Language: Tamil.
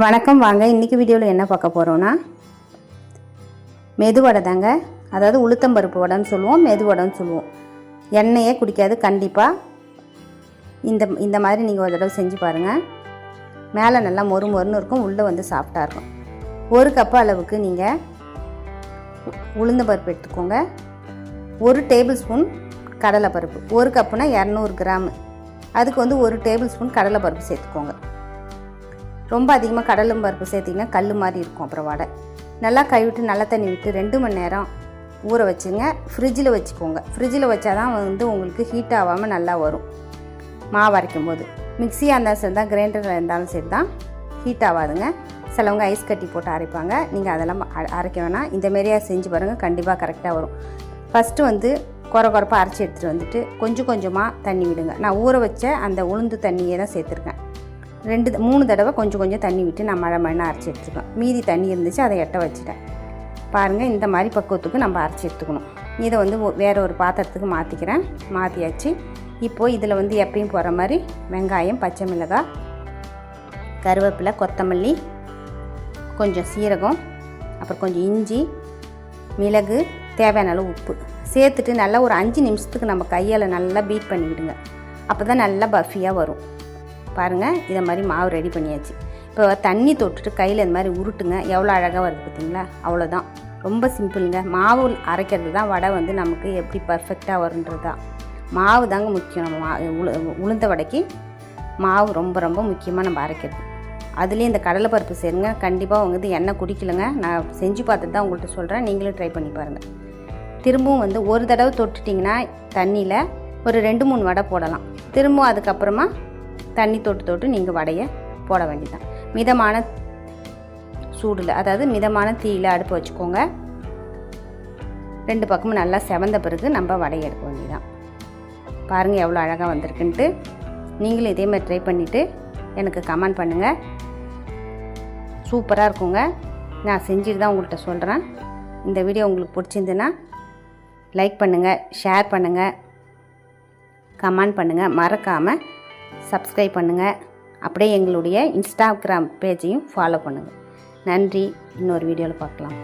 வணக்கம் வாங்க. இன்றைக்கி வீடியோவில் என்ன பார்க்க போகிறோன்னா மெதுவடை தாங்க. அதாவது உளுத்தம்பருப்பு வடைன்னு சொல்லுவோம் மெதுவடைன்னு சொல்லுவோம். எண்ணெயே குடிக்காது கண்டிப்பாக இந்த இந்த மாதிரி நீங்கள் ஒரு தடவை செஞ்சு பாருங்கள் மேலே நல்லா மொறு மொறுன்னு இருக்கும் உள்ளே வந்து சாஃப்டாக இருக்கும். ஒரு கப்பு அளவுக்கு நீங்கள் உளுந்த பருப்பு எடுத்துக்கோங்க. ஒரு டேபிள் ஸ்பூன் கடலைப்பருப்பு ஒரு கப்புனா இரநூறு கிராமு. அதுக்கு வந்து ஒரு டேபிள் ஸ்பூன் கடலைப்பருப்பு சேர்த்துக்கோங்க. ரொம்ப அதிகமாக கடலும் பருப்பு சேர்த்திங்கன்னா கல் மாதிரி இருக்கும் அப்புறம் வடை. நல்லா கழுவிட்டு நல்ல தண்ணி விட்டு ரெண்டு மணி நேரம் ஊற வச்சுங்க ஃப்ரிட்ஜில் வச்சுக்கோங்க. ஃப்ரிட்ஜில் வச்சா தான் வந்து உங்களுக்கு ஹீட் ஆகாமல் நல்லா வரும். மாவு அரைக்கும் போது மிக்சியாக இருந்தாலும் சரி தான் கிரைண்டரில் இருந்தாலும் சரி தான் ஹீட் ஆகாதுங்க. சிலவங்க ஐஸ் கட்டி போட்டு அரைப்பாங்க. நீங்கள் அதெல்லாம் அ- அரைக்க வேணாம். இந்தமாரியாக செஞ்சு பாருங்கள் கண்டிப்பாக கரெக்டாக வரும். ஃபஸ்ட்டு வந்து குறை குறைப்பாக அரைச்சி எடுத்துகிட்டு வந்துட்டு கொஞ்சம் கொஞ்சமாக தண்ணி விடுங்க. நான் ஊற வச்ச அந்த உளுந்து தண்ணியே தான் சேர்த்துருக்கேன். ரெண்டு த- மூணு தடவை கொஞ்சம் கொஞ்சம் தண்ணி விட்டு நான் மழை மண்ணை அரைச்சி எடுத்துருக்கேன் மீதி தண்ணி இருந்துச்சு அதை எட்ட வச்சுட்டேன். பாருங்கள் இந்த மாதிரி பக்குவத்துக்கு நம்ம அரைச்சி எடுத்துக்கணும். இதை வந்து வேறு ஒரு பாத்திரத்துக்கு மாற்றிக்கிறேன் மாற்றியாச்சு இப்போது இதில் வந்து எப்பயும் போகிற மாதிரி வெங்காயம் பச்சை மிளகாய் கருவேப்பிலை கொத்தமல்லி கொஞ்சம் சீரகம் அப்புறம் கொஞ்சம் இஞ்சி மிளகு தேவையான அளவு உப்பு. சேர்த்துட்டு நல்லா ஒரு அஞ்சு நிமிஷத்துக்கு நம்ம கையால் நல்லா பீட் பண்ணிவிடுங்க. அப்போ தான் நல்லா பஃபியாக வரும். பாருங்கள் இதை மாதிரி மாவு ரெடி பண்ணியாச்சு. இப்போ தண்ணி தொட்டுட்டு கையில் இந்த மாதிரி உருட்டுங்க. எவ்வளோ அழகாக வருது பார்த்தீங்களா அவ்வளோதான் ரொம்ப சிம்பிளுங்க. மாவு அரைக்கிறது தான் வடை வந்து நமக்கு எப்படி பர்ஃபெக்டாக வருன்றது தான் மாவு தாங்க முக்கியம். நம்ம மா உளு உளுந்த வடைக்கு மாவு ரொம்ப ரொம்ப முக்கியமாக நம்ம அரைக்கிறது. அதுலேயும் இந்த கடலைப்பருப்பு சேருங்க. கண்டிப்பாக வந்து எண்ணெய் குடிக்கலைங்க. நான் செஞ்சு பார்த்துட்டு தான் உங்கள்கிட்ட சொல்கிறேன் நீங்களும் ட்ரை பண்ணி பாருங்கள் திரும்பவும் வந்து ஒரு தடவை தொட்டுட்டிங்கன்னா தண்ணியில் ஒரு ரெண்டு மூணு வடை போடலாம். திரும்பவும் அதுக்கப்புறமா தண்ணி தொட்டு தொட்டு நீங்கள் வடையை போட வேண்டியதான் மிதமான சூடில் அதாவது மிதமான தீயில் அடுப்பு வச்சுக்கோங்க. ரெண்டு பக்கமும் நல்லா செவந்த பிறகு நம்ம வடையை எடுக்க வேண்டியதான் பாருங்கள் எவ்வளோ அழகாக வந்திருக்குன்ட்டு. நீங்களும் இதே மாதிரி ட்ரை பண்ணிவிட்டு எனக்கு கமெண்ட் பண்ணுங்கள் சூப்பராக இருக்குங்க. நான் செஞ்சுட்டு தான் உங்கள்கிட்ட சொல்கிறேன் இந்த வீடியோ உங்களுக்கு பிடிச்சிருந்துன்னா லைக் பண்ணுங்கள் ஷேர் பண்ணுங்கள் கமெண்ட் பண்ணுங்கள் மறக்காமல் சப்ஸ்கிரைப் பண்ணுங்கள் அப்படியே எங்களுடைய இன்ஸ்டாகிராம் பேஜையும் ஃபாலோ பண்ணுங்கள் நன்றி. இன்னொரு வீடியோவில் பார்க்கலாம்.